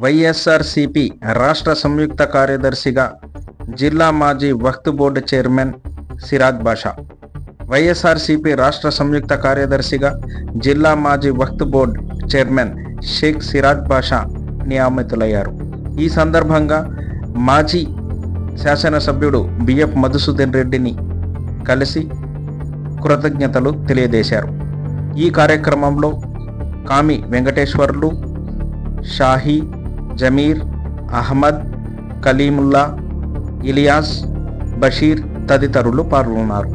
వైఎస్ఆర్సిపి రాష్ట్ర సంయుక్త కార్యదర్శిగా జిల్లా మాజీ Waqf board chairman Siraj Basha. YSRCP రాష్ట్ర సంయుక్త కార్యదర్శిగా జిల్లా మాజీ వక్త్ బోర్డు చైర్మన్ షేక్ సిరాజ్ బాషా నియామితులయ్యారు. ఈ సందర్భంగా మాజీ శాసనసభ్యుడు బిఎఫ్ మధుసూదన్ రెడ్డిని కలిసి కృతజ్ఞతలు తెలియజేశారు. ఈ కార్యక్రమంలో కామి వెంకటేశ్వర్లు షాహీ జమీర్ అహ్మద్ కలీముల్లా ఇలియాస్ బషీర్ తదితరులు పాల్గొన్నారు.